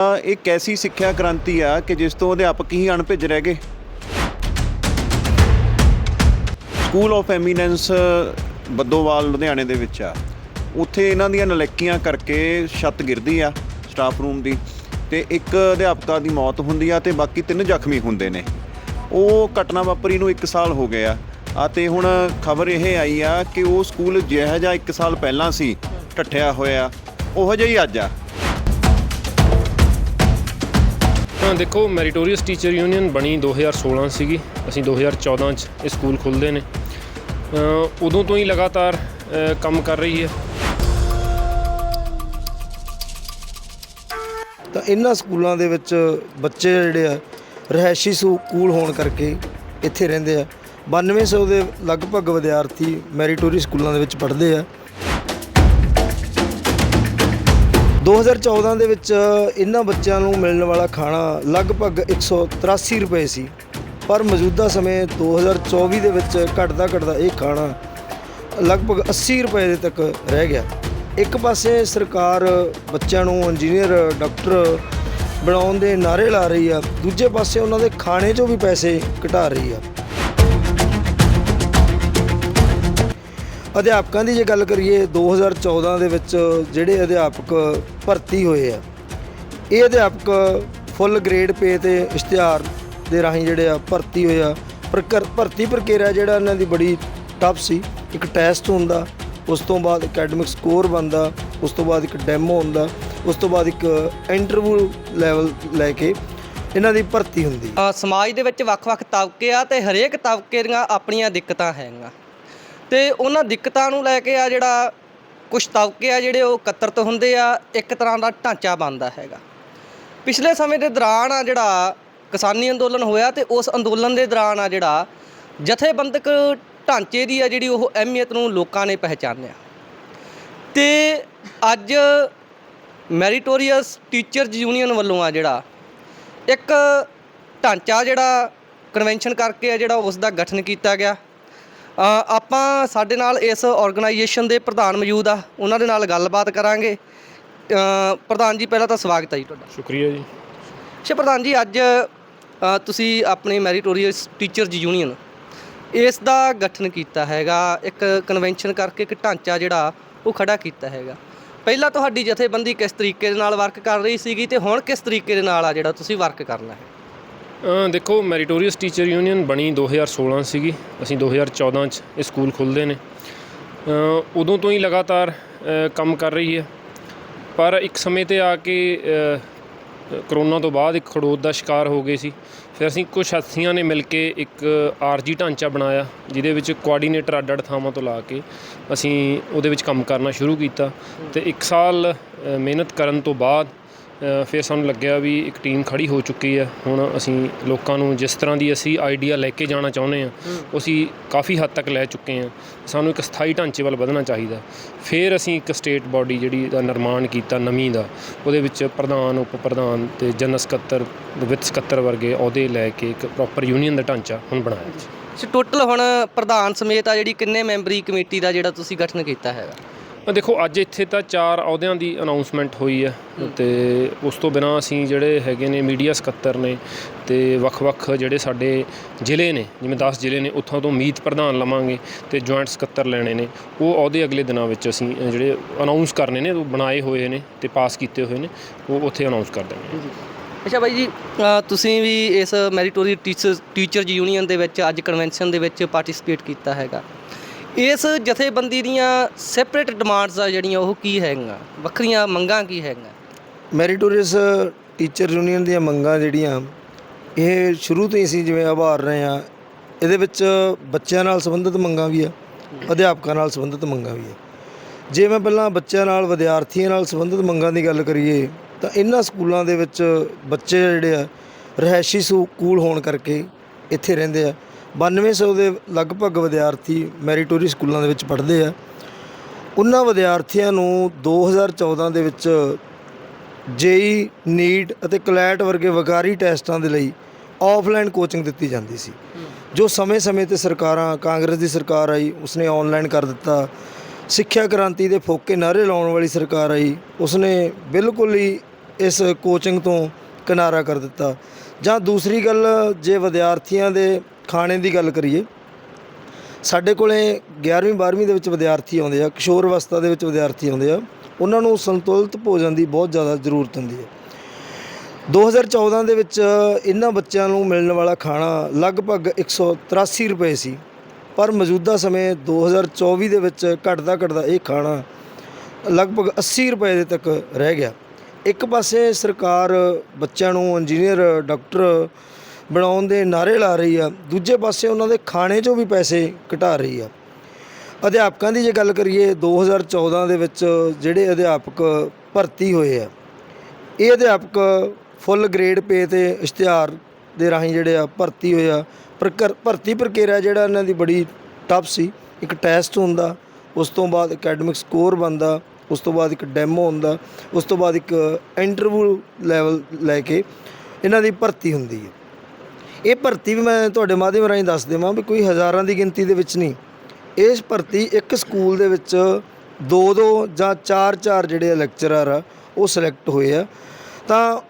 ਤਾਂ ਇਹ ਕੈਸੀ ਸਿੱਖਿਆ ਕ੍ਰਾਂਤੀ ਆ ਕਿ ਜਿਸ ਤੋਂ ਅਧਿਆਪਕ ਹੀ ਅਣਭਿੱਜ ਰਹਿ ਗਏ? ਸਕੂਲ ਆਫ ਐਮੀਨੈਂਸ ਬੱਦੋਵਾਲ, ਲੁਧਿਆਣੇ ਦੇ ਵਿੱਚ ਆ। ਉੱਥੇ ਇਹਨਾਂ ਦੀਆਂ ਨਲੇਕੀਆਂ ਕਰਕੇ ਛੱਤ ਗਿਰਦੀ ਆ ਸਟਾਫ ਰੂਮ ਦੀ, ਤੇ ਇੱਕ ਅਧਿਆਪਕਾ ਦੀ ਮੌਤ ਹੁੰਦੀ ਆ ਤੇ ਬਾਕੀ ਤਿੰਨ ਜ਼ਖਮੀ ਹੁੰਦੇ ਨੇ। ਉਹ ਘਟਨਾ ਵਾਪਰੀ ਨੂੰ 1 ਸਾਲ ਹੋ ਗਿਆ ਆ ਤੇ ਹੁਣ ਖਬਰ ਇਹ ਆਈ ਆ ਕਿ ਉਹ ਸਕੂਲ ਜਿਹੋ ਜਿਹਾ 1 ਸਾਲ ਪਹਿਲਾਂ ਸੀ, ਢੱਠਿਆ ਹੋਇਆ। ਉਹੋ ਜਿਹਾ ਹੀ ਅੱਜ ਆ। ਦੇਖੋ ਮੈਰੀਟੋਰੀਅਸ ਟੀਚਰ ਯੂਨੀਅਨ ਬਣੀ 2016 ਸੀਗੀ। ਅਸੀਂ 2014 ਚ ਇਹ ਸਕੂਲ ਖੁੱਲਦੇ ਨੇ। ਉਦੋਂ ਤੋਂ ਹੀ ਲਗਾਤਾਰ ਕੰਮ ਕਰ ਰਹੀ ਹੈ। ਤਾਂ ਇਹਨਾਂ ਸਕੂਲਾਂ ਦੇ ਵਿੱਚ ਬੱਚੇ ਜਿਹੜੇ ਆ ਰਹਿਸ਼ੀ ਸਕੂਲ ਹੋਣ ਕਰਕੇ ਇੱਥੇ ਰਹਿੰਦੇ ਆ। 9200 ਦੇ ਲਗਭਗ ਵਿਦਿਆਰਥੀ ਮੈਰੀਟੋਰੀ ਸਕੂਲਾਂ ਦੇ ਵਿੱਚ ਪੜ੍ਹਦੇ ਆ। 2014 ਦੇ ਵਿੱਚ ਇਹਨਾਂ ਬੱਚਿਆਂ ਨੂੰ ਮਿਲਣ ਵਾਲਾ ਖਾਣਾ ਲਗਭਗ 183 ਰੁਪਏ ਸੀ। ਪਰ ਮੌਜੂਦਾ ਸਮੇਂ 2024 ਦੇ ਵਿੱਚ ਘਟਦਾ ਘਟਦਾ ਇਹ ਖਾਣਾ ਲਗਭਗ 80 ਰੁਪਏ ਦੇ ਤੱਕ ਰਹਿ ਗਿਆ। ਇੱਕ ਪਾਸੇ ਸਰਕਾਰ ਬੱਚਿਆਂ ਨੂੰ ਇੰਜੀਨੀਅਰ, ਡਾਕਟਰ ਬਣਾਉਣ ਦੇ ਨਾਰੇ ਲਾ ਰਹੀ ਆ, ਦੂਜੇ ਪਾਸੇ ਉਹਨਾਂ ਦੇ ਖਾਣੇ 'ਚੋਂ ਵੀ ਪੈਸੇ ਘਟਾ ਰਹੀ ਆ। ਅਧਿਆਪਕਾਂ ਦੀ ਜੇ ਗੱਲ ਕਰੀਏ 2014 ਦੇ ਵਿੱਚ ਜਿਹੜੇ ਅਧਿਆਪਕ ਭਰਤੀ ਹੋਏ ਆ, ਇਹ ਅਧਿਆਪਕ ਫੁੱਲ ਗ੍ਰੇਡ ਪੇ ਤੇ ਇਸ਼ਤਿਹਾਰ ਦੇ ਰਾਹੀਂ ਜਿਹੜੇ ਆ ਭਰਤੀ ਹੋਏ ਆ। ਪ੍ਰਕਰ, ਭਰਤੀ ਪ੍ਰਕਿਰਿਆ ਜਿਹੜਾ ਇਹਨਾਂ ਦੀ ਬੜੀ ਟਫ ਸੀ। ਇੱਕ ਟੈਸਟ ਹੁੰਦਾ, ਉਸ ਤੋਂ ਬਾਅਦ ਅਕੈਡਮਿਕ ਸਕੋਰ ਬਣਦਾ, ਉਸ ਤੋਂ ਬਾਅਦ ਇੱਕ ਡੈਮੋ ਹੁੰਦਾ, ਉਸ ਤੋਂ ਬਾਅਦ ਇੱਕ ਇੰਟਰਵਿਊ ਲੈਵਲ ਲੈ ਕੇ ਇਹਨਾਂ ਦੀ ਭਰਤੀ ਹੁੰਦੀ। ਸਮਾਜ ਦੇ ਵਿੱਚ ਵੱਖ-ਵੱਖ ਤਬਕੇ ਆ ਤੇ ਹਰੇਕ ਤਬਕੇ ਦੀਆਂ ਆਪਣੀਆਂ ਦਿੱਕਤਾਂ ਹੈਗੀਆਂ। ਤੇ ਉਹਨਾਂ ਦਿੱਕਤਾਂ ਨੂੰ ਲੈ ਕੇ ਆ ਜਿਹੜਾ ਕੁਝ ਤਬਕੇ ਆ ਜਿਹੜੇ ਉਹ ਇਕੱਤਰਤ ਹੁੰਦੇ ਆ, ਇੱਕ ਤਰ੍ਹਾਂ ਦਾ ਢਾਂਚਾ ਬਣਦਾ ਹੈਗਾ। ਪਿਛਲੇ ਸਮੇਂ ਦੇ ਦੌਰਾਨ ਆ ਜਿਹੜਾ ਕਿਸਾਨੀ ਅੰਦੋਲਨ ਹੋਇਆ ਤੇ ਉਸ ਅੰਦੋਲਨ ਦੇ ਦੌਰਾਨ ਆ ਜਿਹੜਾ ਜਥੇਬੰਦਕ ਢਾਂਚੇ ਦੀ ਆ ਜਿਹੜੀ ਉਹ ਅਹਿਮੀਅਤ ਨੂੰ ਲੋਕਾਂ ਨੇ ਪਹਿਚਾਨਿਆ। ਤੇ ਅੱਜ ਮੈਰੀਟੋਰੀਅਸ ਟੀਚਰਜ਼ ਯੂਨੀਅਨ ਵੱਲੋਂ ਆ ਜਿਹੜਾ ਇੱਕ ਢਾਂਚਾ ਜਿਹੜਾ ਕਨਵੈਨਸ਼ਨ ਕਰਕੇ ਆ ਜਿਹੜਾ ਉਸ ਦਾ ਗਠਨ ਕੀਤਾ ਗਿਆ। ਆਪਾਂ ਸਾਡੇ ਨਾਲ ਇਸ ਆਰਗੇਨਾਈਜੇਸ਼ਨ ਦੇ ਪ੍ਰਧਾਨ ਮੌਜੂਦ ਆ ਉਹਨਾਂ ਦੇ ਨਾਲ ਗੱਲਬਾਤ ਕਰਾਂਗੇ। ਪ੍ਰਧਾਨ ਜੀ ਪਹਿਲਾਂ ਤਾਂ ਸਵਾਗਤ ਹੈ ਜੀ ਤੁਹਾਡਾ। ਸ਼ੁਕਰੀਆ ਜੀ। ਅੱਛਾ ਪ੍ਰਧਾਨ ਜੀ ਅੱਜ ਤੁਸੀਂ ਆਪਣੀ ਮੈਰੀਟੋਰੀਅਸ ਟੀਚਰਜ਼ ਯੂਨੀਅਨ ਇਸ ਦਾ ਗਠਨ ਕੀਤਾ ਹੈਗਾ ਇੱਕ ਕਨਵੈਨਸ਼ਨ ਕਰਕੇ ਇੱਕ ਢਾਂਚਾ ਜਿਹੜਾ ਉਹ ਖੜਾ ਕੀਤਾ ਹੈਗਾ। ਪਹਿਲਾਂ ਤੁਹਾਡੀ ਜਥੇਬੰਦੀ ਕਿਸ ਤਰੀਕੇ ਦੇ ਨਾਲ ਵਰਕ ਕਰ ਰਹੀ ਸੀਗੀ ਤੇ ਹੁਣ ਕਿਸ ਤਰੀਕੇ ਦੇ ਨਾਲ ਆ ਜਿਹੜਾ ਤੁਸੀਂ ਵਰਕ ਕਰਨਾ ਹੈ? ਦੇਖੋ, ਮੈਰੀਟੋਰੀਅਸ ਟੀਚਰ ਯੂਨੀਅਨ ਬਣੀ 2016 ਸੀਗੀ। ਅਸੀਂ 2014 ਚ ਇਹ ਸਕੂਲ ਖੁੱਲਦੇ ਨੇ। ਉਦੋਂ ਤੋਂ ਹੀ ਲਗਾਤਾਰ ਕੰਮ ਕਰ ਰਹੀ ਹੈ। ਪਰ ਇੱਕ ਸਮੇਂ ਤੇ ਆ ਕੇ ਕਰੋਨਾ ਤੋਂ ਬਾਅਦ ਇੱਕ ਖੜੋਤ ਦਾ ਸ਼ਿਕਾਰ ਹੋ ਗਏ ਸੀ। ਫਿਰ ਅਸੀਂ ਕੁਝ ਸਾਥੀਆਂ ਨੇ ਮਿਲ ਕੇ ਇੱਕ ਆਰਜੀ ਢਾਂਚਾ ਬਣਾਇਆ, ਜਿਹਦੇ ਵਿੱਚ ਕੋਆਰਡੀਨੇਟਰ ਅੱਡ-ਅੱਡ ਥਾਵਾਂ ਤੋਂ ਲਾ ਕੇ ਅਸੀਂ ਉਹਦੇ ਵਿੱਚ ਕੰਮ ਕਰਨਾ ਸ਼ੁਰੂ ਕੀਤਾ। ਤੇ ਇੱਕ ਸਾਲ ਮਿਹਨਤ ਕਰਨ ਤੋਂ ਬਾਅਦ ਫਿਰ ਸਾਨੂੰ ਲੱਗਿਆ ਵੀ ਇੱਕ ਟੀਮ ਖੜੀ ਹੋ ਚੁੱਕੀ ਹੈ। ਹੁਣ ਅਸੀਂ ਲੋਕਾਂ ਨੂੰ ਜਿਸ ਤਰ੍ਹਾਂ ਦੀ ਅਸੀਂ ਆਈਡੀਆ ਲੈ ਕੇ ਜਾਣਾ ਚਾਹੁੰਦੇ ਹਾਂ ਅਸੀਂ ਕਾਫੀ ਹੱਦ ਤੱਕ ਲੈ ਚੁੱਕੇ ਹਾਂ। ਸਾਨੂੰ ਇੱਕ ਸਥਾਈ ਢਾਂਚੇ ਵੱਲ ਵਧਣਾ ਚਾਹੀਦਾ। ਫਿਰ ਅਸੀਂ ਇੱਕ ਸਟੇਟ ਬਾਡੀ ਜਿਹੜੀ ਦਾ ਨਿਰਮਾਣ ਕੀਤਾ ਨਵੀਂ ਦਾ ਉਹਦੇ ਵਿੱਚ ਪ੍ਰਧਾਨ ਉਪ ਪ੍ਰਧਾਨ ਤੇ ਜਨਰਲ ਸਕੱਤਰ ਵਿੱਤ ਸਕੱਤਰ ਵਰਗੇ ਅਹੁਦੇ ਲੈ ਕੇ ਇੱਕ ਪ੍ਰੋਪਰ ਯੂਨੀਅਨ ਦਾ ਢਾਂਚਾ ਹੁਣ ਬਣਾਇਆ ਜੀ ਸੋ ਟੋਟਲ ਹੁਣ ਪ੍ਰਧਾਨ ਸਮੇਤ ਆ ਜਿਹੜੀ ਕਿੰਨੇ ਮੈਂਬਰੀ ਕਮੇਟੀ ਦਾ ਜਿਹੜਾ ਤੁਸੀਂ ਗਠਨ ਕੀਤਾ ਹੈਗਾ? ਦੇਖੋ, ਅੱਜ ਇੱਥੇ ਤਾਂ ਚਾਰ ਅਹੁਦਿਆਂ ਦੀ ਅਨਾਉਂਸਮੈਂਟ ਹੋਈ ਹੈ ਤੇ ਉਸ ਤੋਂ ਬਿਨਾਂ ਅਸੀਂ ਜਿਹੜੇ ਹੈਗੇ ਨੇ ਮੀਡੀਆ ਸਕੱਤਰ ਨੇ ਤੇ ਵੱਖ-ਵੱਖ ਜਿਹੜੇ ਸਾਡੇ ਜ਼ਿਲ੍ਹੇ ਨੇ, ਜਿਵੇਂ 10 ਜ਼ਿਲ੍ਹੇ ਨੇ, ਉੱਥੋਂ ਤੋਂ ਮੀਤ ਪ੍ਰਧਾਨ ਲਵਾਂਗੇ ਤੇ ਜੁਆਇੰਟ ਸਕੱਤਰ ਲੈਣੇ ਨੇ। ਉਹ ਅਹੁਦੇ ਅਗਲੇ ਦਿਨਾਂ ਵਿੱਚ ਅਸੀਂ ਜਿਹੜੇ ਅਨਾਉਂਸ ਕਰਨੇ ਨੇ, ਉਹ ਬਣਾਏ ਹੋਏ ਨੇ ਤੇ ਪਾਸ ਕੀਤੇ ਹੋਏ ਨੇ, ਉਹ ਉੱਥੇ ਅਨਾਉਂਸ ਕਰ ਦੇਣੇ ਅੱਛਾ ਬਾਈ ਜੀ ਤੁਸੀਂ ਵੀ ਇਸ ਮੈਰੀਟੋਰੀ ਟੀਚਰਸ ਟੀਚਰਜ਼ ਯੂਨੀਅਨ ਦੇ ਵਿੱਚ ਅੱਜ ਕਨਵੈਨਸ਼ਨ ਦੇ ਵਿੱਚ ਪਾਰਟਿਸਿਪੇਟ ਕੀਤਾ ਹੈਗਾ। ਇਸ ਜਥੇਬੰਦੀ ਦੀਆਂ ਸੈਪਰੇਟ ਡਿਮਾਂਡਸ ਆ ਜਿਹੜੀਆਂ, ਉਹ ਕੀ ਹੈਗੀਆਂ? ਵੱਖਰੀਆਂ ਮੰਗਾਂ ਕੀ ਹੈਗੀਆਂ? ਮੈਰੀਟੋਰੀਅਸ ਟੀਚਰ ਯੂਨੀਅਨ ਦੀਆਂ ਮੰਗਾਂ ਜਿਹੜੀਆਂ, ਇਹ ਸ਼ੁਰੂ ਤੋਂ ਹੀ ਅਸੀਂ ਜਿਵੇਂ ਆਭਾਰ ਰਹੇ ਆ ਇਹਦੇ ਵਿੱਚ ਬੱਚਿਆਂ ਨਾਲ ਸੰਬੰਧਿਤ ਮੰਗਾਂ ਵੀ ਆ, ਅਧਿਆਪਕਾਂ ਨਾਲ ਸੰਬੰਧਿਤ ਮੰਗਾਂ ਵੀ ਆ। ਜੇ ਮੈਂ ਪਹਿਲਾਂ ਬੱਚਿਆਂ ਨਾਲ, ਵਿਦਿਆਰਥੀਆਂ ਨਾਲ ਸੰਬੰਧਿਤ ਮੰਗਾਂ ਦੀ ਗੱਲ ਕਰੀਏ, ਤਾਂ ਇਹਨਾਂ ਸਕੂਲਾਂ ਦੇ ਵਿੱਚ ਬੱਚੇ ਜਿਹੜੇ ਆ ਰਹਿਸ਼ੀ ਸਕੂਲ ਹੋਣ ਕਰਕੇ ਇੱਥੇ ਰਹਿੰਦੇ ਆ। 9200 ਦੇ ਲਗਭਗ ਵਿਦਿਆਰਥੀ ਮੈਰੀਟੋਰੀ ਸਕੂਲਾਂ ਦੇ ਵਿੱਚ ਪੜ੍ਹਦੇ ਆ। ਉਹਨਾਂ ਵਿਦਿਆਰਥੀਆਂ ਨੂੰ 2014 ਦੇ ਵਿੱਚ ਜੇਈ, ਨੀਟ ਅਤੇ ਕਲੈਟ ਵਰਗੇ ਵਕਾਰੀ ਟੈਸਟਾਂ ਦੇ ਲਈ ਆਫਲਾਈਨ ਕੋਚਿੰਗ ਦਿੱਤੀ ਜਾਂਦੀ ਸੀ। ਜੋ ਸਮੇਂ-ਸਮੇਂ ਤੇ ਸਰਕਾਰਾਂ, ਕਾਂਗਰਸ ਦੀ ਸਰਕਾਰ ਆਈ, ਉਸਨੇ ਆਨਲਾਈਨ ਕਰ ਦਿੱਤਾ। ਸਿੱਖਿਆ ਕ੍ਰਾਂਤੀ ਦੇ ਫੋਕੇ ਨਾਰੇ ਲਾਉਣ ਵਾਲੀ ਸਰਕਾਰ ਆਈ, ਉਸਨੇ ਬਿਲਕੁਲ ਹੀ ਇਸ ਕੋਚਿੰਗ ਤੋਂ ਕਿਨਾਰਾ ਕਰ ਦਿੱਤਾ। ਜਾਂ ਦੂਸਰੀ ਗੱਲ, ਜੇ ਵਿਦਿਆਰਥੀਆਂ ਦੇ ਖਾਣੇ ਦੀ ਗੱਲ ਕਰੀਏ, ਸਾਡੇ ਕੋਲੇ 11ਵੀਂ 12ਵੀਂ ਦੇ ਵਿੱਚ ਵਿਦਿਆਰਥੀ ਆਉਂਦੇ ਆ, ਕਿਸ਼ੋਰ ਅਵਸਥਾ ਦੇ ਵਿੱਚ ਵਿਦਿਆਰਥੀ ਆਉਂਦੇ ਆ, ਉਹਨਾਂ ਨੂੰ ਸੰਤੁਲਿਤ ਭੋਜਨ ਦੀ ਬਹੁਤ ਜ਼ਿਆਦਾ ਜ਼ਰੂਰਤ ਹੁੰਦੀ ਹੈ। 2014 ਦੇ ਵਿੱਚ ਇਹਨਾਂ ਬੱਚਿਆਂ ਨੂੰ ਮਿਲਣ ਵਾਲਾ ਖਾਣਾ ਲਗਭਗ 183 ਰੁਪਏ ਸੀ, ਪਰ ਮੌਜੂਦਾ ਸਮੇਂ 2024 ਦੇ ਵਿੱਚ ਘਟਦਾ ਘਟਦਾ ਇਹ ਖਾਣਾ ਲਗਭਗ 80 ਰੁਪਏ ਦੇ ਤੱਕ ਰਹਿ ਗਿਆ। ਇੱਕ ਪਾਸੇ ਸਰਕਾਰ ਬੱਚਿਆਂ ਨੂੰ ਇੰਜੀਨੀਅਰ, ਡਾਕਟਰ ਬਣਾਉਣ ਦੇ ਨਾਰੇ ਲਾ ਰਹੀ ਆ, ਦੂਜੇ ਪਾਸੇ ਉਹਨਾਂ ਦੇ ਖਾਣੇ 'ਚੋਂ ਵੀ ਪੈਸੇ ਘਟਾ ਰਹੀ ਆ। ਅਧਿਆਪਕਾਂ ਦੀ ਜੇ ਗੱਲ ਕਰੀਏ 2014 ਦੇ ਵਿੱਚ ਜਿਹੜੇ ਅਧਿਆਪਕ ਭਰਤੀ ਹੋਏ ਆ, ਇਹ ਅਧਿਆਪਕ ਫੁੱਲ ਗ੍ਰੇਡ ਪੇ ਤੇ ਇਸ਼ਤਿਹਾਰ ਦੇ ਰਾਹੀਂ ਜਿਹੜੇ ਆ ਭਰਤੀ ਹੋਏ ਆ। ਪ੍ਰਕਰ, ਭਰਤੀ ਪ੍ਰਕਿਰਿਆ ਜਿਹੜਾ ਇਹਨਾਂ ਦੀ ਬੜੀ ਟਫ ਸੀ। ਇੱਕ ਟੈਸਟ ਹੁੰਦਾ, ਉਸ ਤੋਂ ਬਾਅਦ ਅਕੈਡਮਿਕ ਸਕੋਰ ਬਣਦਾ, ਉਸ ਤੋਂ ਬਾਅਦ ਇੱਕ ਡੈਮੋ ਹੁੰਦਾ, ਉਸ ਤੋਂ ਬਾਅਦ ਇੱਕ ਇੰਟਰਵਿਊ ਲੈਵਲ ਲੈ ਕੇ ਇਹਨਾਂ ਦੀ ਭਰਤੀ ਹੁੰਦੀ ਹੈ ਇਹ ਭਰਤੀ ਵੀ ਮੈਂ ਤੁਹਾਡੇ ਮਾਧਿਅਮ ਰਾਹੀਂ ਦੱਸ ਦੇਵਾਂ ਵੀ ਕੋਈ ਹਜ਼ਾਰਾਂ ਦੀ ਗਿਣਤੀ ਦੇ ਵਿੱਚ ਨਹੀਂ। ਇਸ ਭਰਤੀ ਇੱਕ ਸਕੂਲ ਦੇ ਵਿੱਚ ਦੋ ਦੋ ਜਾਂ ਚਾਰ ਚਾਰ ਜਿਹੜੇ ਲੈਕਚਰਰ ਆ, ਉਹ ਸਿਲੈਕਟ ਹੋਏ ਆ। ਤਾਂ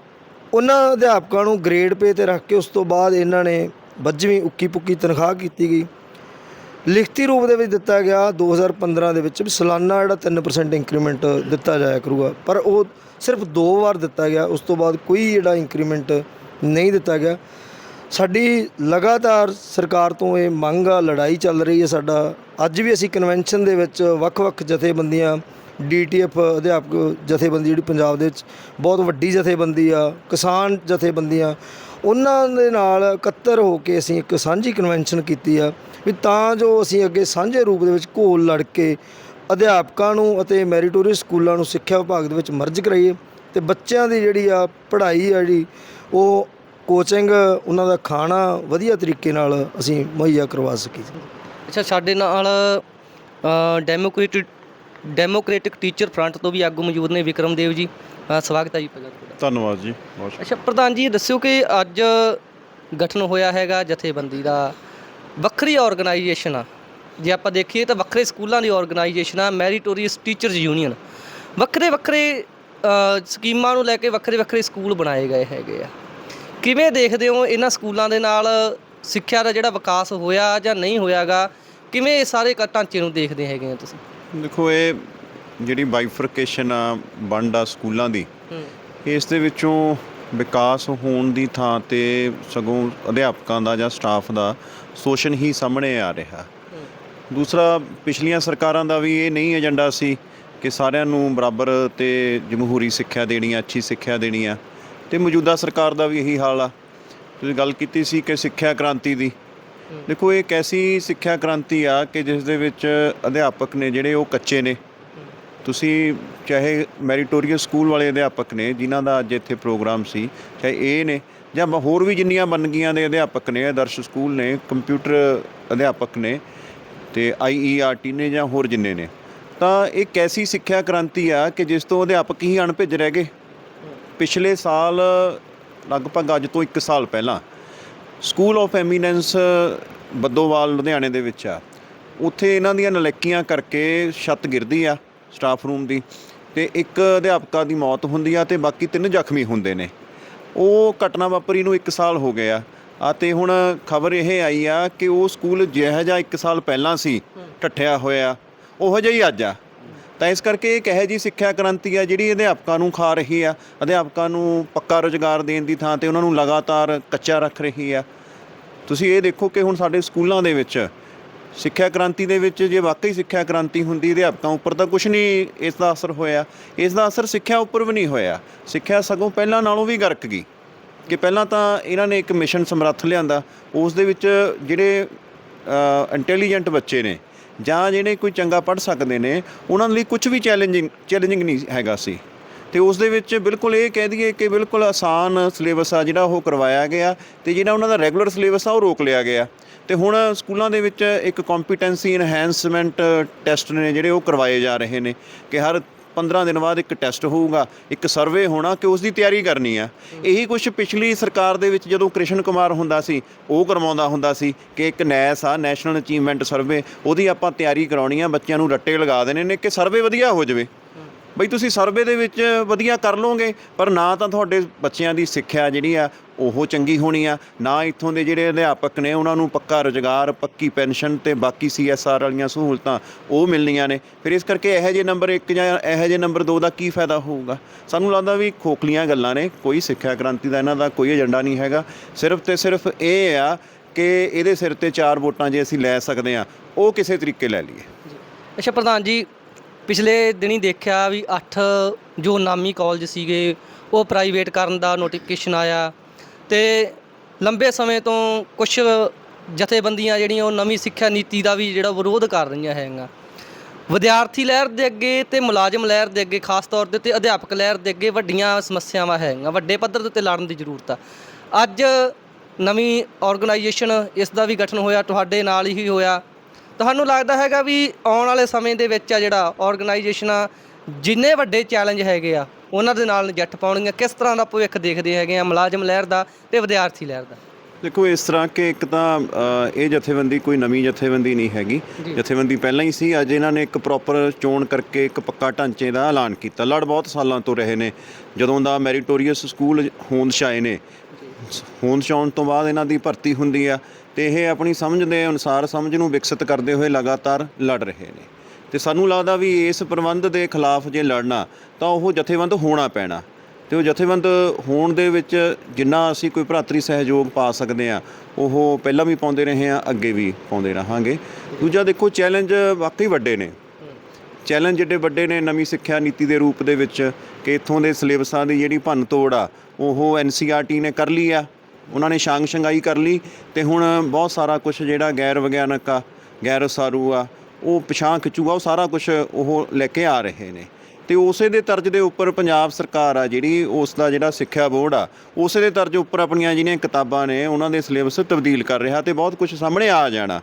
ਉਹਨਾਂ ਅਧਿਆਪਕਾਂ ਨੂੰ ਗ੍ਰੇਡ ਪੇ ਤੇ ਰੱਖ ਕੇ ਉਸ ਤੋਂ ਬਾਅਦ ਇਹਨਾਂ ਨੇ ਵੱਜਵੀਂ ਉੱਕੀ ਪੁੱਕੀ ਤਨਖਾਹ ਕੀਤੀ ਗਈ। ਲਿਖਤੀ ਰੂਪ ਦੇ ਵਿੱਚ ਦਿੱਤਾ ਗਿਆ 2015 ਦੇ ਵਿੱਚ ਵੀ ਸਾਲਾਨਾ ਜਿਹੜਾ 3% ਇੰਕਰੀਮੈਂਟ ਦਿੱਤਾ ਜਾਇਆ ਕਰੂਗਾ। ਪਰ ਉਹ ਸਿਰਫ ਦੋ ਵਾਰ ਦਿੱਤਾ ਗਿਆ, ਉਸ ਤੋਂ ਬਾਅਦ ਕੋਈ ਜਿਹੜਾ ਇੰਕਰੀਮੈਂਟ ਨਹੀਂ ਦਿੱਤਾ ਗਿਆ। ਸਾਡੀ ਲਗਾਤਾਰ ਸਰਕਾਰ ਤੋਂ ਇਹ ਮੰਗ ਆ, ਲੜਾਈ ਚੱਲ ਰਹੀ ਹੈ ਸਾਡਾ। ਅੱਜ ਵੀ ਅਸੀਂ ਕਨਵੈਨਸ਼ਨ ਦੇ ਵਿੱਚ ਵੱਖ-ਵੱਖ ਜਥੇਬੰਦੀਆਂ ਡੀਟੀਐਫ ਅਧਿਆਪਕ ਜਥੇਬੰਦੀ ਜਿਹੜੀ ਪੰਜਾਬ ਦੇ ਵਿੱਚ ਬਹੁਤ ਵੱਡੀ ਜਥੇਬੰਦੀ ਆ, ਕਿਸਾਨ ਜਥੇਬੰਦੀਆਂ, ਉਹਨਾਂ ਦੇ ਨਾਲ ਇਕੱਤਰ ਹੋ ਕੇ ਅਸੀਂ ਇੱਕ ਸਾਂਝੀ ਕਨਵੈਨਸ਼ਨ ਕੀਤੀ ਆ ਵੀ ਤਾਂ ਜੋ ਅਸੀਂ ਅੱਗੇ ਸਾਂਝੇ ਰੂਪ ਦੇ ਵਿੱਚ ਘੋਲ ਲੜ ਕੇ ਅਧਿਆਪਕਾਂ ਨੂੰ ਅਤੇ ਮੈਰੀਟੋਰੀਅਸ ਸਕੂਲਾਂ ਨੂੰ ਸਿੱਖਿਆ ਵਿਭਾਗ ਦੇ ਵਿੱਚ ਮਰਜ ਕਰਾਈਏ ਤੇ ਬੱਚਿਆਂ ਦੀ ਜਿਹੜੀ ਆ ਪੜ੍ਹਾਈ ਆ ਜਿਹੜੀ, ਉਹ ਕੋਚਿੰਗ ਉਹਨਾਂ ਦਾ ਖਾਣਾ ਵਧੀਆ ਤਰੀਕੇ ਨਾਲ ਅਸੀਂ ਮੁਹੱਈਆ ਕਰਵਾ ਸਕੀਏ ਅੱਛਾ ਸਾਡੇ ਨਾਲ ਡੈਮੋਕ੍ਰੇਟਿਕ ਡੈਮੋਕ੍ਰੈਟਿਕ ਟੀਚਰ ਫਰੰਟ ਤੋਂ ਵੀ ਆਗੂ ਮੌਜੂਦ ਨੇ ਵਿਕਰਮਦੇਵ ਜੀ। ਅ, ਸਵਾਗਤ ਹੈ ਜੀ ਪਹਿਲਾਂ ਤੁਹਾਡਾ। ਧੰਨਵਾਦ ਜੀ ਬਹੁਤ ਅੱਛਾ ਪ੍ਰਧਾਨ ਜੀ ਇਹ ਦੱਸਿਓ ਕਿ ਅੱਜ ਗਠਨ ਹੋਇਆ ਹੈਗਾ ਜਥੇਬੰਦੀ ਦਾ। ਵੱਖਰੀ ਆਰਗੇਨਾਈਜੇਸ਼ਨ ਆ। ਜੇ ਆਪਾਂ ਦੇਖੀਏ ਤਾਂ ਵੱਖਰੇ ਸਕੂਲਾਂ ਦੀ ਆਰਗੇਨਾਈਜੇਸ਼ਨ ਆ ਮੈਰੀਟੋਰੀਅਸ ਟੀਚਰਸ ਯੂਨੀਅਨ ਵੱਖਰੇ ਵੱਖਰੇ ਸਕੀਮਾਂ ਨੂੰ ਲੈ ਕੇ ਵੱਖਰੇ ਵੱਖਰੇ ਸਕੂਲ ਬਣਾਏ ਗਏ ਹੈਗੇ ਆ। ਕਿਵੇਂ ਦੇਖਦੇ ਹੋ ਇਹਨਾਂ ਸਕੂਲਾਂ ਦੇ ਨਾਲ ਸਿੱਖਿਆ ਦਾ ਜਿਹੜਾ ਵਿਕਾਸ ਹੋਇਆ ਜਾਂ ਨਹੀਂ ਹੋਇਆਗਾ? ਕਿਵੇਂ ਇਹ ਸਾਰੇ ਢਾਂਚੇ ਨੂੰ ਦੇਖਦੇ ਹੈਗੇ ਆ ਤੁਸੀਂ? ਦੇਖੋ ਇਹ ਜਿਹੜੀ ਬਾਈਫਰਕੇਸ਼ਨ ਆ ਵੰਡ ਸਕੂਲਾਂ ਦੀ ਇਸ ਦੇ ਵਿੱਚੋਂ ਵਿਕਾਸ ਹੋਣ ਦੀ ਥਾਂ ਤੇ ਸਗੋਂ ਅਧਿਆਪਕਾਂ ਦਾ ਜਾਂ ਸਟਾਫ ਦਾ ਸ਼ੋਸ਼ਣ ਹੀ ਸਾਹਮਣੇ ਆ ਰਿਹਾ। ਦੂਸਰਾ ਪਿਛਲੀਆਂ ਸਰਕਾਰਾਂ ਦਾ ਵੀ ਇਹ ਨਹੀਂ ਏਜੰਡਾ ਸੀ ਕਿ ਸਾਰਿਆਂ ਨੂੰ ਬਰਾਬਰ ਤੇ ਜਮਹੂਰੀ ਸਿੱਖਿਆ ਦੇਣੀ ਆ ਅੱਛੀ ਸਿੱਖਿਆ ਦੇਣੀ ਆ। ਤੇ ਮੌਜੂਦਾ ਸਰਕਾਰ ਦਾ ਵੀ ਇਹੀ ਹਾਲ ਆ। ਤੁਸੀਂ ਗੱਲ ਕੀਤੀ ਸੀ ਕਿ ਸਿੱਖਿਆ ਕ੍ਰਾਂਤੀ ਦੀ। ਦੇਖੋ ਇਹ ਇੱਕ ਐਸੀ ਸਿੱਖਿਆ ਕ੍ਰਾਂਤੀ ਆ ਕਿ ਜਿਸ ਦੇ ਵਿੱਚ ਅਧਿਆਪਕ ਨੇ ਜਿਹੜੇ ਉਹ ਕੱਚੇ ਨੇ। ਤੁਸੀਂ ਚਾਹੇ ਮੈਰੀਟੋਰੀਅਸ ਸਕੂਲ ਵਾਲੇ ਅਧਿਆਪਕ ਨੇ ਜਿਨ੍ਹਾਂ ਦਾ ਅੱਜ ਇੱਥੇ ਪ੍ਰੋਗਰਾਮ ਸੀ ਚਾਹੇ ਇਹ ਨੇ ਜਾਂ ਹੋਰ ਵੀ ਜਿੰਨੀਆਂ ਬੰਨਗੀਆਂ ਦੇ ਅਧਿਆਪਕ ਨੇ ਆਦਰਸ਼ ਸਕੂਲ ਨੇ ਕੰਪਿਊਟਰ ਅਧਿਆਪਕ ਨੇ ਤੇ ਆਈਈਆਰਟੀ ਨੇ ਜਾਂ ਹੋਰ ਜਿੰਨੇ ਨੇ ਤਾਂ ਇਹ ਕੈਸੀ ਸਿੱਖਿਆ ਕ੍ਰਾਂਤੀ ਆ ਕਿ ਜਿਸ ਤੋਂ ਅਧਿਆਪਕ ਹੀ ਅਣਭਿੱਜ ਰਹਿ ਗਏ? ਪਿਛਲੇ ਸਾਲ ਲਗਭਗ ਅੱਜ ਤੋਂ 1 ਸਾਲ ਪਹਿਲਾਂ ਸਕੂਲ ਆਫ ਐਮੀਨੈਂਸ ਬੱਦੋਵਾਲ ਲੁਧਿਆਣੇ ਦੇ ਵਿੱਚ ਆ। ਉੱਥੇ ਇਹਨਾਂ ਦੀਆਂ ਨਲੈਕੀਆਂ ਕਰਕੇ ਛੱਤ ਗਿਰਦੀ ਆ ਸਟਾਫ ਰੂਮ ਦੀ। ਤੇ ਇੱਕ ਅਧਿਆਪਕਾ ਦੀ ਮੌਤ ਹੁੰਦੀ ਆ ਤੇ ਬਾਕੀ ਤਿੰਨ ਜ਼ਖਮੀ ਹੁੰਦੇ ਨੇ। ਉਹ ਘਟਨਾ ਵਾਪਰੀ ਨੂੰ 1 ਸਾਲ ਹੋ ਗਿਆ ਆ। ਤੇ ਹੁਣ ਖਬਰ ਇਹ ਆਈ ਆ ਕਿ ਉਹ ਸਕੂਲ ਜਿਹੋ ਜਿਹਾ 1 ਸਾਲ ਪਹਿਲਾਂ ਸੀ ਟੱਠਿਆ ਹੋਇਆ। ਉਹੋ ਜਿਹਾ ਹੀ ਅੱਜ ਆ। ਤਾਂ ਇਸ ਕਰਕੇ ਇਹ ਕਹੇ ਜੀ ਸਿੱਖਿਆ ਕ੍ਰਾਂਤੀ ਆ ਜਿਹੜੀ ਅਧਿਆਪਕਾਂ ਨੂੰ ਖਾ ਰਹੀ ਆ, ਅਧਿਆਪਕਾਂ ਨੂੰ ਪੱਕਾ ਰੁਜ਼ਗਾਰ ਦੇਣ ਦੀ ਥਾਂ ਤੇ ਉਹਨਾਂ ਨੂੰ ਲਗਾਤਾਰ ਕੱਚਾ ਰੱਖ ਰਹੀ ਆ। ਤੁਸੀਂ ਇਹ ਦੇਖੋ ਕਿ ਹੁਣ ਸਾਡੇ ਸਕੂਲਾਂ ਦੇ ਵਿੱਚ ਸਿੱਖਿਆ ਕ੍ਰਾਂਤੀ ਦੇ ਵਿੱਚ ਜੇ ਵਾਕਈ ਸਿੱਖਿਆ ਕ੍ਰਾਂਤੀ ਹੁੰਦੀ, ਅਧਿਆਪਕਾਂ ਉੱਪਰ ਤਾਂ ਕੁਝ ਨਹੀਂ ਇਸ ਦਾ ਅਸਰ ਹੋਇਆ। ਇਸ ਦਾ ਅਸਰ ਸਿੱਖਿਆ ਉੱਪਰ ਵੀ ਨਹੀਂ ਹੋਇਆ। ਸਿੱਖਿਆ ਸਗੋਂ ਪਹਿਲਾਂ ਨਾਲੋਂ ਵੀ ਗਰਕ ਗਈ ਕਿ ਪਹਿਲਾਂ ਤਾਂ ਇਹਨਾਂ ਨੇ ਇੱਕ ਮਿਸ਼ਨ ਸਮਰੱਥ ਲਿਆਂਦਾ, ਉਸ ਦੇ ਵਿੱਚ ਜਿਹੜੇ ਇੰਟੈਲੀਜੈਂਟ ਬੱਚੇ ਨੇ ਜਾਂ ਜਿਹੜੇ ਕੋਈ ਚੰਗਾ ਪੜ੍ਹ ਸਕਦੇ ਨੇ, ਉਹਨਾਂ ਲਈ ਕੁਝ ਵੀ ਚੈਲੰਜਿੰਗ ਚੈਲੰਜਿੰਗ ਨਹੀਂ ਹੈਗਾ ਸੀ। ਤੇ ਉਸ ਦੇ ਵਿੱਚ ਬਿਲਕੁਲ ਇਹ ਕਹਿ ਦਈਏ ਕਿ ਬਿਲਕੁਲ ਆਸਾਨ ਸਿਲੇਬਸ ਆ ਜਿਹੜਾ ਉਹ ਕਰਵਾਇਆ ਗਿਆ ਤੇ ਜਿਹੜਾ ਉਹਨਾਂ ਦਾ ਰੈਗੂਲਰ ਸਿਲੇਬਸ ਆ ਉਹ ਰੋਕ ਲਿਆ ਗਿਆ। ਤੇ ਹੁਣ ਸਕੂਲਾਂ ਦੇ ਵਿੱਚ ਇੱਕ ਕੰਪੀਟੈਂਸੀ ਐਨਹਾਂਸਮੈਂਟ ਟੈਸਟ ਨੇ ਜਿਹੜੇ ਉਹ ਕਰਵਾਏ ਜਾ ਰਹੇ ਨੇ ਕਿ ਹਰ 15 ਦਿਨ ਬਾਅਦ ਇੱਕ ਟੈਸਟ ਹੋਊਗਾ, ਇੱਕ ਸਰਵੇ ਹੋਣਾ ਕਿ ਉਸ ਦੀ ਤਿਆਰੀ ਕਰਨੀ ਆ। ਇਹੀ ਕੁਝ ਪਿਛਲੀ ਸਰਕਾਰ ਦੇ ਵਿੱਚ ਜਦੋਂ ਕ੍ਰਿਸ਼ਨ ਕੁਮਾਰ ਹੁੰਦਾ ਸੀ, ਉਹ ਕਰਵਾਉਂਦਾ ਹੁੰਦਾ ਸੀ ਕਿ ਇੱਕ ਨੈਸ ਆ, ਨੈਸ਼ਨਲ ਅਚੀਵਮੈਂਟ ਸਰਵੇ, ਉਹਦੀ ਆਪਾਂ ਤਿਆਰੀ ਕਰਾਉਣੀ ਆ, ਬੱਚਿਆਂ ਨੂੰ ਰੱਟੇ ਲਗਾ ਦੇਣੇ ਨੇ ਕਿ ਸਰਵੇ ਵਧੀਆ ਹੋ ਜਾਵੇ। ਬਈ ਤੁਸੀਂ ਸਰਵੇ ਦੇ ਵਿੱਚ ਵਧੀਆ ਕਰ ਲਓਗੇ, ਪਰ ਨਾ ਤਾਂ ਤੁਹਾਡੇ ਬੱਚਿਆਂ ਦੀ ਸਿੱਖਿਆ ਜਿਹੜੀ ਆ, ਉਹ ਚੰਗੀ ਹੋਣੀ ਆ। ਨਾ ਇੱਥੋਂ ਦੇ ਜਿਹੜੇ ਅਧਿਆਪਕ ਨੇ, ਉਹਨਾਂ ਨੂੰ ਪੱਕਾ ਰੁਜ਼ਗਾਰ, ਪੱਕੀ ਪੈਨਸ਼ਨ ਤੇ ਬਾਕੀ ਸੀਐਸਆਰ ਵਾਲੀਆਂ ਸਹੂਲਤਾਂ ਉਹ ਮਿਲਣੀਆਂ ਨੇ। ਫਿਰ ਇਸ ਕਰਕੇ ਇਹੋ ਜਿਹੇ ਨੰਬਰ 1 ਜਾਂ ਇਹੋ ਜਿਹੇ ਨੰਬਰ 2 ਦਾ ਕੀ ਫਾਇਦਾ ਹੋਊਗਾ? ਸਾਨੂੰ ਲੱਗਦਾ ਵੀ ਖੋਖਲੀਆਂ ਗੱਲਾਂ ਨੇ, ਕੋਈ ਸਿੱਖਿਆ ਕ੍ਰਾਂਤੀ ਦਾ ਇਹਨਾਂ ਦਾ ਕੋਈ ਏਜੰਡਾ ਨਹੀਂ ਹੈਗਾ। ਸਿਰਫ ਤੇ ਸਿਰਫ ਇਹ ਆ ਕਿ ਇਹਦੇ ਸਿਰ ਤੇ ਚਾਰ ਵੋਟਾਂ ਜੇ ਅਸੀਂ ਲੈ ਸਕਦੇ ਆ ਉਹ ਕਿਸੇ ਤਰੀਕੇ ਲੈ ਲਈਏ। ਅੱਛਾ, ਪ੍ਰਧਾਨ ਜੀ ਪਿਛਲੇ ਦਿਨੀ ਦੇਖਿਆ ਵੀ 8 ਜੋ ਨਾਮੀ ਕਾਲਜ ਸੀਗੇ, ਉਹ ਪ੍ਰਾਈਵੇਟ ਕਰਨ ਦਾ ਨੋਟੀਫਿਕੇਸ਼ਨ ਆਇਆ ਤੇ ਲੰਬੇ ਸਮੇਂ ਤੋਂ ਕੁਝ ਜਥੇਬੰਦੀਆਂ ਜਿਹੜੀਆਂ ਉਹ ਨਵੀਂ ਸਿੱਖਿਆ ਨੀਤੀ ਦਾ ਵੀ ਜਿਹੜਾ ਵਿਰੋਧ ਕਰ ਰਹੀਆਂ ਹੈਗੀਆਂ। ਵਿਦਿਆਰਥੀ ਲਹਿਰ ਦੇ ਅੱਗੇ ਤੇ ਮੁਲਾਜ਼ਮ ਲਹਿਰ ਦੇ ਅੱਗੇ ਖਾਸ ਤੌਰ ਦੇ ਉੱਤੇ ਅਧਿਆਪਕ ਲਹਿਰ ਦੇ ਅੱਗੇ ਵੱਡੀਆਂ ਸਮੱਸਿਆਵਾਂ ਹੈਗੀਆਂ, ਵੱਡੇ ਪੱਧਰ ਦੇ ਉੱਤੇ ਲੜਨ ਦੀ ਜ਼ਰੂਰਤ ਆ। ਅੱਜ ਨਵੀਂ ਆਰਗੇਨਾਈਜੇਸ਼ਨ ਇਸ ਦਾ ਵੀ ਗਠਨ ਹੋਇਆ, ਤੁਹਾਡੇ ਨਾਲ ਹੀ ਹੋਇਆ। ਤੁਹਾਨੂੰ ਲੱਗਦਾ ਹੈਗਾ ਵੀ ਆਉਣ ਵਾਲੇ ਸਮੇਂ ਦੇ ਵਿੱਚ ਆ ਜਿਹੜਾ ਆਰਗੇਨਾਈਜੇਸ਼ਨਾਂ ਜਿੰਨੇ ਵੱਡੇ ਚੈਲੰਜ ਹੈਗੇ ਆ ਉਹਨਾਂ ਦੇ ਨਾਲ ਨਜਿੱਠ ਪਾਉਣਗੀਆਂ। ਕਿਸ ਤਰ੍ਹਾਂ ਦਾ ਭਵਿੱਖ ਦੇਖਦੇ ਹੈਗੇ ਆ ਮੁਲਾਜ਼ਮ ਲਹਿਰ ਦਾ ਤੇ ਵਿਦਿਆਰਥੀ ਲਹਿਰ ਦਾ? ਦੇਖੋ ਇਸ ਤਰ੍ਹਾਂ ਕਿ ਇੱਕ ਤਾਂ ਇਹ ਜਥੇਬੰਦੀ ਕੋਈ ਨਵੀਂ ਜਥੇਬੰਦੀ ਨਹੀਂ ਹੈਗੀ। ਜਥੇਬੰਦੀ ਪਹਿਲਾਂ ਹੀ ਸੀ ਅੱਜ ਇਹਨਾਂ ਨੇ ਇੱਕ ਪ੍ਰੋਪਰ ਚੋਣ ਕਰਕੇ ਇੱਕ ਪੱਕਾ ਢਾਂਚੇ ਦਾ ਐਲਾਨ ਕੀਤਾ। ਲੜ ਬਹੁਤ ਸਾਲਾਂ ਤੋਂ ਰਹੇ ਨੇ। ਜਦੋਂ ਦਾ ਮੈਰੀਟੋਰੀਅਸ ਸਕੂਲ ਹੋਂਦ ਆਏ ਨੇ ਹੋਂਦ 'ਚ ਤੋਂ ਬਾਅਦ ਇਹਨਾਂ ਦੀ ਭਰਤੀ ਹੁੰਦੀ ਆ ਤੇ ਇਹ ਆਪਣੀ ਸਮਝ ਦੇ ਅਨੁਸਾਰ ਸਮਝ ਨੂੰ ਵਿਕਸਿਤ ਕਰਦੇ ਹੋਏ ਲਗਾਤਾਰ ਲੜ ਰਹੇ ਨੇ। ਤੇ ਸਾਨੂੰ ਲੱਗਦਾ ਵੀ ਇਸ ਪ੍ਰਬੰਧ ਦੇ ਖਿਲਾਫ ਜੇ ਲੜਨਾ ਤਾਂ ਉਹ ਜਥੇਬੰਦ ਹੋਣਾ ਪੈਣਾ। ਤੇ ਉਹ ਜਥੇਬੰਦ ਹੋਣ ਦੇ ਵਿੱਚ ਜਿੰਨਾ ਅਸੀਂ ਕੋਈ ਭਰਾਤਰੀ ਸਹਿਯੋਗ ਪਾ ਸਕਦੇ ਆ, ਉਹ ਪਹਿਲਾਂ ਵੀ ਪਾਉਂਦੇ ਰਹੇ ਆ, ਅੱਗੇ ਵੀ ਪਾਉਂਦੇ ਰਹਾਂਗੇ। ਦੂਜਾ ਦੇਖੋ ਚੈਲੰਜ ਵਾਕਈ ਵੱਡੇ ਨੇ। ਚੈਲੰਜ ਜਿਹੜੇ ਵੱਡੇ ਨੇ ਨਵੀਂ ਸਿੱਖਿਆ ਨੀਤੀ ਦੇ ਰੂਪ ਦੇ ਵਿੱਚ ਕਿ ਇੱਥੋਂ ਦੇ ਸਿਲੇਬਸਾਂ ਦੀ ਜਿਹੜੀ ਭੰਨ ਤੋੜ ਆ, ਉਹ ਐਨਸੀਆਰਟੀ ਨੇ ਕਰ ਲਈ ਆ। ਉਹਨਾਂ ਨੇ ਸ਼ਾਂਗ ਸ਼ੰਗਾਈ ਕਰ ਲਈ ਤੇ ਹੁਣ ਬਹੁਤ ਸਾਰਾ ਕੁਝ ਜਿਹੜਾ ਗੈਰ ਵਿਗਿਆਨਕ ਆ, ਗੈਰ ਉਸਾਰੂ ਆ, ਉਹ ਪਛਾਣ ਖਿੱਚੂਗਾ, ਉਹ ਸਾਰਾ ਕੁਝ ਉਹ ਲੈ ਕੇ ਆ ਰਹੇ ਨੇ। ਤੇ ਉਸੇ ਦੇ ਤਰਜ ਦੇ ਉੱਪਰ ਪੰਜਾਬ ਸਰਕਾਰ ਆ ਜਿਹੜੀ, ਉਸ ਦਾ ਜਿਹੜਾ ਸਿੱਖਿਆ ਬੋਰਡ ਆ, ਉਸੇ ਦੇ ਤਰਜ ਉੱਪਰ ਆਪਣੀਆਂ ਜਿਹੜੀਆਂ ਕਿਤਾਬਾਂ ਨੇ, ਉਹਨਾਂ ਦੇ ਸਿਲੇਬਸ ਤਬਦੀਲ ਕਰ ਰਿਹਾ ਤੇ ਬਹੁਤ ਕੁਝ ਸਾਹਮਣੇ ਆ ਜਾਣਾ।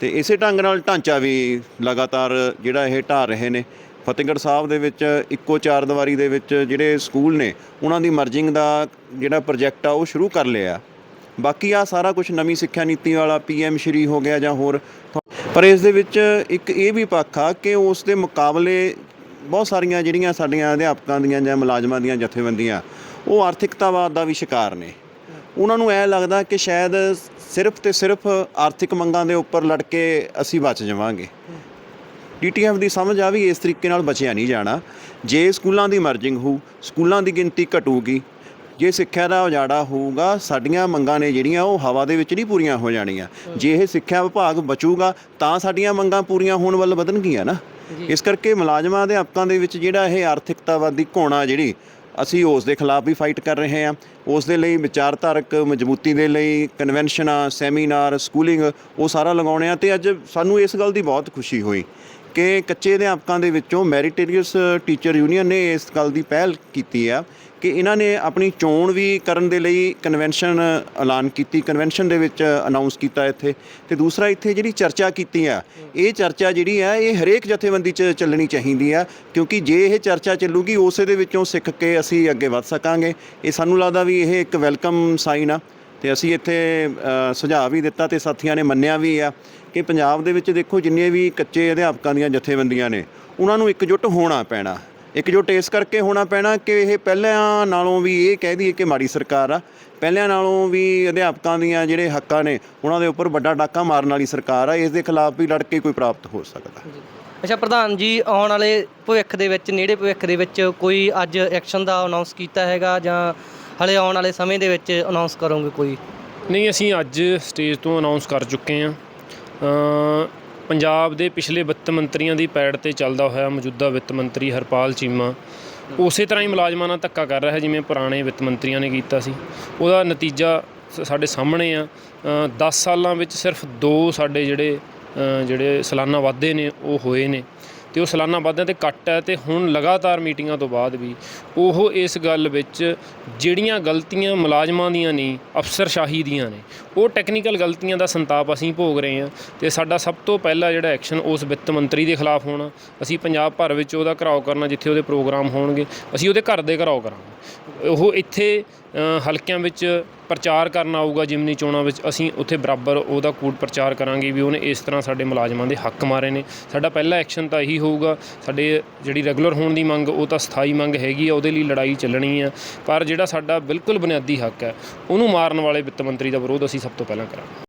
ਤੇ ਇਸੇ ਢੰਗ ਨਾਲ ਢਾਂਚਾ ਵੀ ਲਗਾਤਾਰ ਜਿਹੜਾ ਇਹ ਢਾਹ ਰਹੇ ਨੇ। ਫਤਿਹਗੜ੍ਹ ਸਾਹਿਬ ਦੇ ਵਿੱਚ ਇੱਕੋ ਚਾਰ ਦੀਵਾਰੀ ਦੇ ਵਿੱਚ ਜਿਹੜੇ ਸਕੂਲ ਨੇ, ਉਹਨਾਂ ਦੀ ਮਰਜਿੰਗ ਦਾ ਜਿਹੜਾ ਪ੍ਰੋਜੈਕਟ ਆ, ਉਹ ਸ਼ੁਰੂ ਕਰ ਲਿਆ। ਬਾਕੀ ਆ ਸਾਰਾ ਕੁਝ ਨਵੀਂ ਸਿੱਖਿਆ ਨੀਤੀ ਵਾਲਾ, ਪੀਐਮ ਸ਼੍ਰੀ ਹੋ ਗਿਆ ਜਾਂ ਹੋਰ। ਪਰ ਇਸ ਦੇ ਵਿੱਚ ਇੱਕ ਇਹ ਵੀ ਪੱਖ ਆ ਕਿ ਉਸ ਦੇ ਮੁਕਾਬਲੇ ਬਹੁਤ ਸਾਰੀਆਂ ਜਿਹੜੀਆਂ ਸਾਡੀਆਂ ਅਧਿਆਪਕਾਂ ਦੀਆਂ ਜਾਂ ਮੁਲਾਜ਼ਮਾਂ ਦੀਆਂ ਜਥੇਬੰਦੀਆਂ, ਉਹ ਆਰਥਿਕਤਾਵਾਦ ਦਾ ਵੀ ਸ਼ਿਕਾਰ ਨੇ। ਉਹਨਾਂ ਨੂੰ ਐ ਲੱਗਦਾ ਕਿ ਸ਼ਾਇਦ ਸਿਰਫ ਤੇ ਸਿਰਫ ਆਰਥਿਕ ਮੰਗਾਂ ਦੇ ਉੱਪਰ ਲੜ ਕੇ ਅਸੀਂ ਬਚ ਜਾਵਾਂਗੇ। ਡੀਟੀਐਫ ਦੀ ਸਮਝ ਆ ਵੀ ਇਸ ਤਰੀਕੇ ਨਾਲ ਬਚਿਆ ਨਹੀਂ ਜਾਣਾ। ਜੇ ਸਕੂਲਾਂ ਦੀ ਮਰਜਿੰਗ ਹੋਊ ਸਕੂਲਾਂ ਦੀ ਗਿਣਤੀ ਘਟੂਗੀ ਜੇ ਸਿੱਖਿਆ ਦਾ ਉਜਾੜਾ ਹੋਊਗਾ ਸਾਡੀਆਂ ਮੰਗਾਂ ਨੇ ਜਿਹੜੀਆਂ ਉਹ ਹਵਾ ਦੇ ਵਿੱਚ ਨਹੀਂ ਪੂਰੀਆਂ ਹੋ ਜਾਣੀਆਂ। ਜੇ ਇਹ ਸਿੱਖਿਆ ਵਿਭਾਗ ਬਚੂਗਾ ਤਾਂ ਸਾਡੀਆਂ ਮੰਗਾਂ ਪੂਰੀਆਂ ਹੋਣ ਵੱਲ ਵਧਣਗੀਆਂ ਨਾ। ਇਸ ਕਰਕੇ ਮੁਲਾਜ਼ਮਾਂ ਦੇ ਹੱਕਾਂ ਦੇ ਵਿੱਚ ਜਿਹੜਾ ਇਹ ਆਰਥਿਕਤਾਵਾਦੀ ਘੋਣਾ ਜਿਹੜੀ ਅਸੀਂ ਉਸ ਦੇ ਖਿਲਾਫ ਵੀ ਫਾਈਟ ਕਰ ਰਹੇ ਹਾਂ। ਉਸ ਦੇ ਲਈ ਵਿਚਾਰਧਾਰਕ ਮਜ਼ਬੂਤੀ ਦੇ ਲਈ ਕਨਵੈਨਸ਼ਨਾਂ ਸੈਮੀਨਾਰ ਸਕੂਲਿੰਗ ਉਹ ਸਾਰਾ ਲਗਾਉਣੇ ਆ ਤੇ ਅੱਜ ਸਾਨੂੰ ਇਸ ਗੱਲ ਦੀ ਬਹੁਤ ਖੁਸ਼ੀ ਹੋਈ। ਕਿ ਕੱਚੇ ਅਧਿਆਪਕਾਂ ਦੇ ਵਿੱਚੋਂ ਮੈਰੀਟੇਰੀਅਸ ਟੀਚਰ ਯੂਨੀਅਨ ਨੇ ਇਸ ਗੱਲ ਦੀ ਪਹਿਲ ਕੀਤੀ ਆ ਕਿ ਇਹਨਾਂ ਨੇ ਆਪਣੀ ਚੋਣ ਵੀ ਕਰਨ ਦੇ ਲਈ ਕਨਵੈਨਸ਼ਨ ਐਲਾਨ ਕੀਤੀ, ਕਨਵੈਨਸ਼ਨ ਦੇ ਵਿੱਚ ਅਨਾਉਂਸ ਕੀਤਾ ਇੱਥੇ। ਤੇ ਦੂਸਰਾ ਇੱਥੇ ਜਿਹੜੀ ਚਰਚਾ ਕੀਤੀ ਆ, ਇਹ ਚਰਚਾ ਜਿਹੜੀ ਆ, ਇਹ ਹਰੇਕ ਜਥੇਬੰਦੀ 'ਚ ਚੱਲਣੀ ਚਾਹੀਦੀ ਆ, ਕਿਉਂਕਿ ਜੇ ਇਹ ਚਰਚਾ ਚੱਲੂਗੀ, ਉਸੇ ਦੇ ਵਿੱਚੋਂ ਸਿੱਖ ਕੇ ਅਸੀਂ ਅੱਗੇ ਵੱਧ ਸਕਾਂਗੇ। ਇਹ ਸਾਨੂੰ ਲੱਗਦਾ ਵੀ ਇਹ ਇੱਕ ਵੈਲਕਮ ਸਾਈਨ ਆ। ਤੇ ਅਸੀਂ ਇੱਥੇ ਸੁਝਾਅ ਵੀ ਦਿੱਤਾ ਤੇ ਸਾਥੀਆਂ ਨੇ ਮੰਨਿਆ ਵੀ ਆ ਕਿ ਪੰਜਾਬ ਦੇ ਵਿੱਚ ਦੇਖੋ ਜਿੰਨੇ ਵੀ ਕੱਚੇ ਅਧਿਆਪਕਾਂ ਦੀਆਂ ਜਥੇਬੰਦੀਆਂ ਨੇ, ਉਹਨਾਂ ਨੂੰ ਇਕਜੁੱਟ ਹੋਣਾ ਪੈਣਾ। ਇਕਜੁੱਟ ਇਸ ਕਰਕੇ ਹੋਣਾ ਪੈਣਾ ਕਿ ਇਹ ਪਹਿਲਾਂ ਨਾਲੋਂ ਵੀ ਇਹ ਕਹਿ ਦਈਏ ਕਿ ਮਾੜੀ ਸਰਕਾਰ ਆ ਪਹਿਲਾਂ ਨਾਲੋਂ ਵੀ ਅਧਿਆਪਕਾਂ ਦੀਆਂ ਜਿਹੜੇ ਹੱਕਾਂ ਨੇ, ਉਹਨਾਂ ਦੇ ਉੱਪਰ ਵੱਡਾ ਡਾਕਾ ਮਾਰਨ ਵਾਲੀ ਸਰਕਾਰ ਆ, ਇਸ ਦੇ ਖਿਲਾਫ ਵੀ ਲੜ ਕੇ ਕੋਈ ਪ੍ਰਾਪਤ ਹੋ ਸਕਦਾ। ਅੱਛਾ, ਪ੍ਰਧਾਨ ਜੀ, ਆਉਣ ਵਾਲੇ ਭਵਿੱਖ ਦੇ ਵਿੱਚ, ਨੇੜੇ ਭਵਿੱਖ ਦੇ ਵਿੱਚ ਕੋਈ ਅੱਜ ਐਕਸ਼ਨ ਦਾ ਅਨਾਉਂਸ ਕੀਤਾ ਹੈਗਾ ਜਾਂ ਹਲੇ ਆਉਣ ਵਾਲੇ ਸਮੇਂ ਦੇ ਵਿੱਚ ਅਨਾਉਂਸ ਕਰੋਗੇ ਕੋਈ? ਨਹੀਂ, ਅਸੀਂ ਅੱਜ ਸਟੇਜ ਤੋਂ ਅਨਾਉਂਸ ਕਰ ਚੁੱਕੇ ਹਾਂ। ਪੰਜਾਬ ਦੇ ਪਿਛਲੇ ਵਿੱਤ ਮੰਤਰੀਆਂ ਦੀ ਪੈੜ ਤੇ ਚੱਲਦਾ ਹੋਇਆ ਮੌਜੂਦਾ ਵਿੱਤ ਮੰਤਰੀ ਹਰਪਾਲ ਚੀਮਾ ਉਸੇ ਤਰ੍ਹਾਂ ਹੀ ਮੁਲਾਜ਼ਮਾਂ ਨਾਲ ਧੱਕਾ ਕਰ ਰਿਹਾ ਜਿਵੇਂ ਪੁਰਾਣੇ ਵਿੱਤ ਮੰਤਰੀਆਂ ਨੇ ਕੀਤਾ ਸੀ। ਉਹਦਾ ਨਤੀਜਾ ਸਾਡੇ ਸਾਹਮਣੇ ਆ। 10 ਸਾਲਾਂ ਵਿੱਚ ਸਿਰਫ ਦੋ ਸਾਡੇ ਜਿਹੜੇ ਜਿਹੜੇ ਸਾਲਾਨਾ ਵਾਧੇ ਨੇ, ਉਹ ਹੋਏ ਨੇ। ਤੇ ਉਹ ਸਾਲਾਨਾ ਵਾਧਿਆਂ ਤੇ ਕੱਟ ਹੈ ਤੇ ਹੁਣ ਲਗਾਤਾਰ ਮੀਟਿੰਗਾਂ ਤੋਂ ਬਾਅਦ ਵੀ ਉਹ ਇਸ ਗੱਲ ਵਿੱਚ ਜਿਹੜੀਆਂ ਗਲਤੀਆਂ ਮੁਲਾਜ਼ਮਾਂ ਦੀਆਂ ਨੇ, ਅਫਸਰਸ਼ਾਹੀ ਦੀਆਂ ਨੇ, ਉਹ ਟੈਕਨੀਕਲ ਗਲਤੀਆਂ ਦਾ ਸੰਤਾਪ ਅਸੀਂ ਭੋਗ ਰਹੇ ਹਾਂ ਤੇ ਸਾਡਾ ਸਭ ਤੋਂ ਪਹਿਲਾ ਜਿਹੜਾ ਐਕਸ਼ਨ ਉਸ ਵਿੱਤ ਮੰਤਰੀ ਦੇ ਖਿਲਾਫ ਹੋਣਾ। ਅਸੀਂ ਪੰਜਾਬ ਭਰ ਵਿੱਚ ਉਹਦਾ ਘਰਾਓ ਕਰਨਾ ਜਿੱਥੇ ਉਹਦੇ ਪ੍ਰੋਗਰਾਮ ਹੋਣਗੇ, ਅਸੀਂ ਉਹਦੇ ਘਰ ਦੇ ਘਰਾਓ ਕਰਾਂਗੇ। ਉਹ ਇੱਥੇ ਹਲਕਿਆਂ ਵਿੱਚ ਪ੍ਰਚਾਰ ਕਰਨ ਆਊਗਾ, ਜਿਮਨੀ ਚੋਣਾਂ ਵਿੱਚ ਅਸੀਂ ਉੱਥੇ ਬਰਾਬਰ ਉਹਦਾ ਕੂਟ ਪ੍ਰਚਾਰ ਕਰਾਂਗੇ ਵੀ ਉਹਨੇ ਇਸ ਤਰ੍ਹਾਂ ਸਾਡੇ ਮੁਲਾਜ਼ਮਾਂ ਦੇ ਹੱਕ ਮਾਰੇ ਨੇ। ਸਾਡਾ ਪਹਿਲਾ ਐਕਸ਼ਨ ਤਾਂ ਇਹੀ ਹੋਊਗਾ, ਸਾਡੇ ਜਿਹੜੀ ਰੈਗੂਲਰ ਹੋਣ ਦੀ ਮੰਗ, ਉਹ ਤਾਂ ਸਥਾਈ ਮੰਗ ਹੈਗੀ ਆ, ਉਹਦੇ ਲਈ ਲੜਾਈ ਚੱਲਣੀ ਆ। ਪਰ ਜਿਹੜਾ ਸਾਡਾ ਬਿਲਕੁਲ ਬੁਨਿਆਦੀ ਹੱਕ ਹੈ, ਉਹਨੂੰ ਮਾਰਨ ਵਾਲੇ ਵਿੱਤ ਮੰਤਰੀ ਦਾ ਵਿਰੋਧ ਅਸੀਂ ਸਭ ਤੋਂ ਪਹਿਲਾਂ ਕਰਾਂਗੇ।